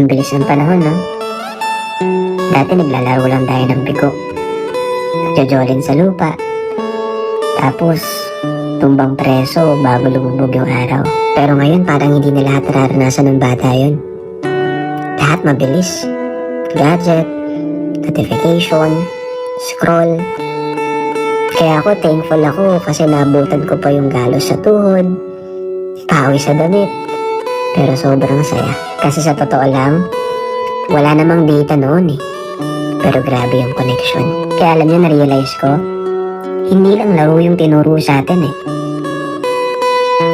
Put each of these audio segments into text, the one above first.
Ang bilis ng panahon, no? Dati naglalaro lang tayo ng bigo. Nagjojolin sa lupa. Tapos, tumbang preso bago lumubog yung araw. Pero ngayon parang hindi na lahat nararanasan ng bata yun. Lahat mabilis. Gadget, notification, scroll. Kaya ako thankful ako kasi nabutan ko pa yung galos sa tuhod, pawi sa damit. Pero sobrang saya. Kasi sa totoo lang, wala namang data noon eh. Pero grabe yung connection. Kaya alam niyo, na-realize ko, hindi lang laro yung tinuro sa atin eh.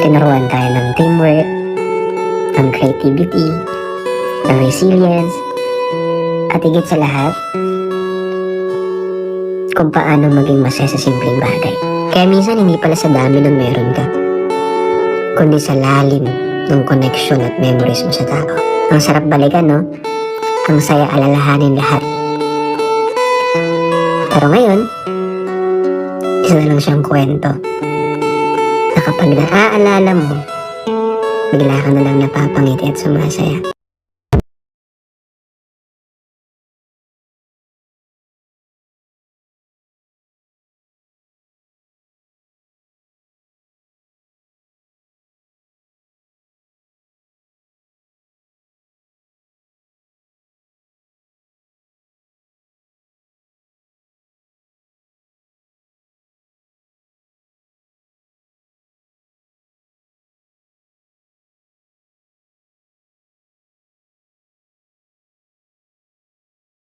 Tinuruan tayo ng teamwork, ng creativity, ng resilience, at higit sa lahat, kung paano maging masaya sa simpleng bagay. Kaya minsan hindi pala sa dami ng meron ka, kundi sa lalim ng connection at memories mo sa tao. Ang sarap balikan, no? Ang saya alalahanin lahat. Pero ngayon, isa na lang siyang kwento. Na kapag naaalala mo, bigla ka na lang napapangiti at sumasaya.